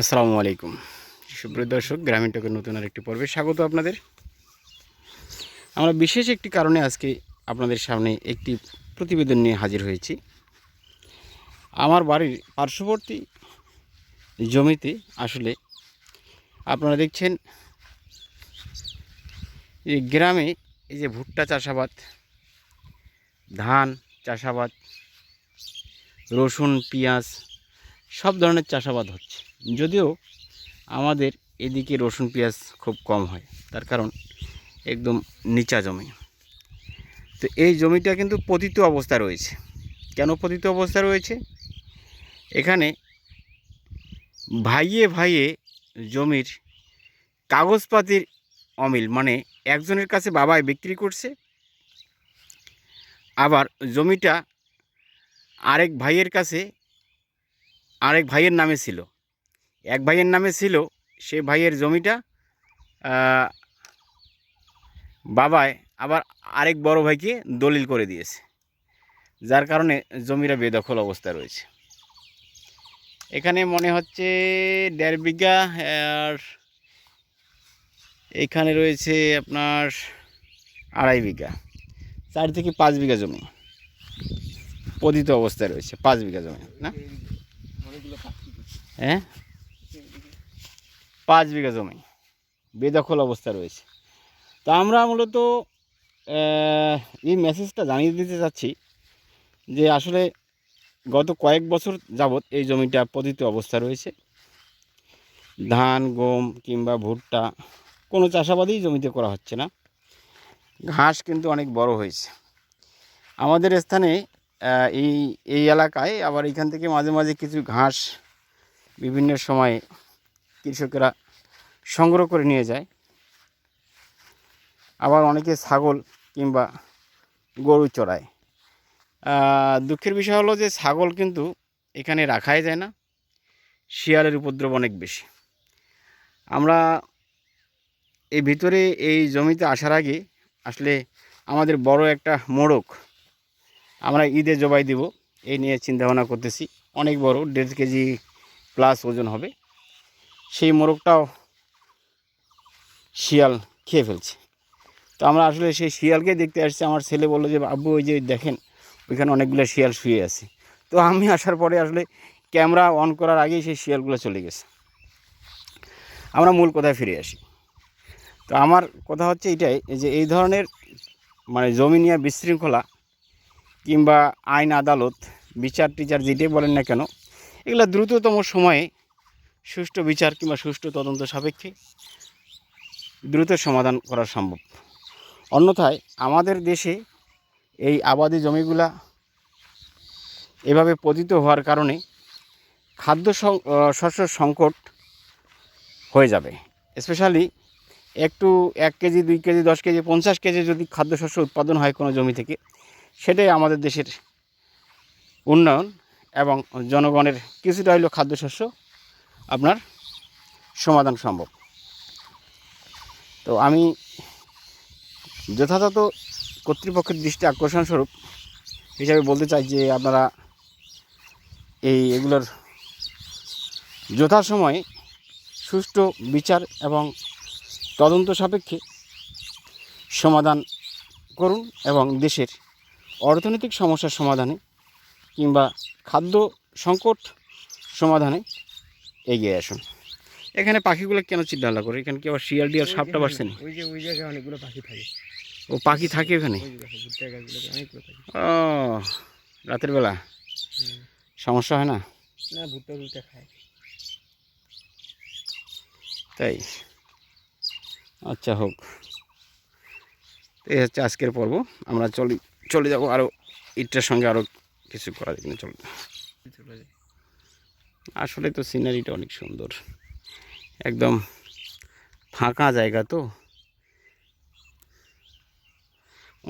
আসসালামু আলাইকুম। সুপ্রিয় দর্শক, গ্রামীণ টকের নতুন আর একটি পর্বে স্বাগত আপনাদের। আমরা বিশেষ একটি কারণে আজকে আপনাদের সামনে একটি প্রতিবেদন নিয়ে হাজির হয়েছি। আমার বাড়ির পার্শ্ববর্তী জমিতে আসলে আপনারা দেখছেন, এই গ্রামে এই যে ভুট্টা চাষাবাদ, ধান চাষাবাদ, রসুন, পেঁয়াজ সব ধরনের চাষাবাদ হচ্ছে। যদিও আমাদের এদিকে রসুন পেঁয়াজ খুব কম হয়, তার কারণ একদম নিচা জমি। তো এই জমিটা কিন্তু পতিত অবস্থা রয়েছে। কেন পতিত অবস্থা রয়েছে? এখানে ভাইয়ে ভাইয়ে জমির কাগজপাতির অমিল মানে একজনের কাছে বাবাই বিক্রি করছে, আবার জমিটা আরেক ভাইয়ের কাছে আরেক ভাইয়ের নামে ছিল। এক ভাইয়ের নামে ছিল, সে ভাইয়ের জমিটা বাবায় আবার আরেক বড় ভাইকে দলিল করে দিয়েছে, যার কারণে জমিটা বেদখল অবস্থায় রয়েছে। এখানে মনে হচ্ছে দেড় বিঘা, আর এখানে রয়েছে আপনার আড়াই বিঘা, চার থেকে পাঁচ বিঘা জমি, পতিত অবস্থায় রয়েছে, পাঁচ বিঘা জমি, না? হ্যাঁ? পাঁচ বিঘা জমি, বেদখল অবস্থা রয়েছে। তো আমরা মূলত এই মেসেজটা জানিয়ে দিতে চাচ্ছি যে আসলে গত কয়েক বছর যাবৎ এই জমিটা পতিত অবস্থা রয়েছে। ধান, গম কিংবা ভুট্টা, কোনো চাষাবাদই জমিতে করা হচ্ছে না। ঘাস কিন্তু অনেক বড় হয়েছে। আমাদের স্থানে এই এই এলাকায় আবার এখান থেকে মাঝে মাঝে কিছু ঘাস বিভিন্ন সময়ে কৃষকেরা সংগ্রহ করে নিয়ে যায়। আবার অনেকে ছাগল কিংবা গরু চড়ায়। দুঃখের বিষয় হলো যে ছাগল কিন্তু এখানে রাখাই যায় না, শিয়ালের উপদ্রব অনেক বেশি। আমরা এই ভিতরে এই জমিতে আসার আগে আসলে আমাদের বড় একটা মোড়ক আমরা ঈদে জবাই দিব, এই নিয়ে চিন্তাভাবনা করতেছি। অনেক বড়, দেড় কেজি প্লাস ওজন হবে। সেই মোরগটাও শিয়াল খেয়ে ফেলছে। তো আমরা আসলে সেই শিয়ালকে দেখতে আসছি। আমার ছেলে বলল যে, আব্বু, ওই যে দেখেন, ওইখানে অনেকগুলো শিয়াল শুয়ে আছে। তো আমি আসার পরে আসলে ক্যামেরা অন করার আগেই সেই শিয়ালগুলো চলে গেছে। আমরা মূল কথায় ফিরে আসি। তো আমার কথা হচ্ছে এটাই যে, এই ধরনের মানে জমি নিয়ে বিশৃঙ্খলা কিংবা আইন আদালত বিচার টিচার যেটাই বলেন না কেন এগুলো দ্রুততম সময়ে সুষ্ঠু বিচার কিংবা সুষ্ঠু তদন্ত সাপেক্ষে দ্রুত সমাধান করা সম্ভব। অন্যথায় আমাদের দেশে এই আবাদি জমিগুলা এভাবে পতিত হওয়ার কারণে খাদ্য শস্য সংকট হয়ে যাবে। স্পেশালি একটু এক কেজি, দুই কেজি, দশ কেজি, পঞ্চাশ কেজি যদি খাদ্যশস্য উৎপাদন হয় কোনো জমি থেকে, সেটাই আমাদের দেশের উন্নয়ন। এবং জনগণের কিছুটা হইলেও খাদ্যশস্য আপনার সমাধান সম্ভব। তো আমি যথাযথ কর্তৃপক্ষের দৃষ্টি আকর্ষণ স্বরূপ হিসাবে বলতে চাই যে আপনারা এই এগুলোর যথাসময়ে সুষ্ঠু বিচার এবং তদন্ত সাপেক্ষে সমাধান করুন এবং দেশের অর্থনৈতিক সমস্যার সমাধানে কিংবা খাদ্য সংকট সমাধানে এগিয়ে আসুন। এখানে পাখিগুলো কেন চিল্লালা করে? এখানে কি আবার শিয়াল ডিয়াল সাপটা বাড়ছে না ওই যে ওই জায়গায় অনেকগুলো পাখি থাকে। ও পাখি থাকে ওখানে? ও রাতের বেলা? সমস্যা হয় না? না ভুট্টা ভুট্টা খায়। তাই? আচ্ছা হোক। এই হচ্ছে আজকের পর্ব। আমরা চলি চলে যাব আরও ইটটার সঙ্গে আরও কিছু করা যায় কিনা চলে আসলে তো সিনারিটা অনেক সুন্দর। একদম ফাঁকা জায়গা তো।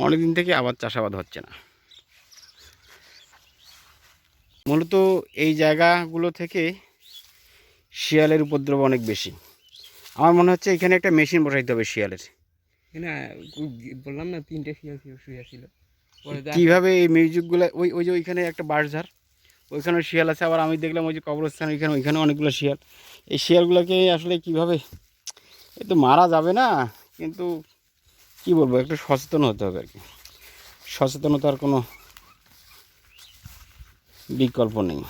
অনেক দিন থেকে আবার চাষাবাদ হচ্ছে না। মূলত এই জায়গাগুলো থেকে শিয়ালের উপদ্রব অনেক বেশি। আমার মনে হচ্ছে এখানে একটা মেশিন বসাইতে হবে শিয়ালের। না বললাম না তিনটে শিয়াল শুয়ে ছিল। কীভাবে এই মিউজিকগুলো ওই ওই যে ওইখানে একটা বাঁশঝাড় ওইখানে শিয়াল আছে, আবার আমি দেখলাম ওই যে কবরস্থান, ওইখানে ওইখানে অনেকগুলো শিয়াল। এই শিয়ালগুলোকে আসলে কীভাবে এ তো মারা যাবে না, কিন্তু কি বলব, একটু সচেতন হতে হবে আর কি। সচেতনতার কোনো বিকল্প নেই।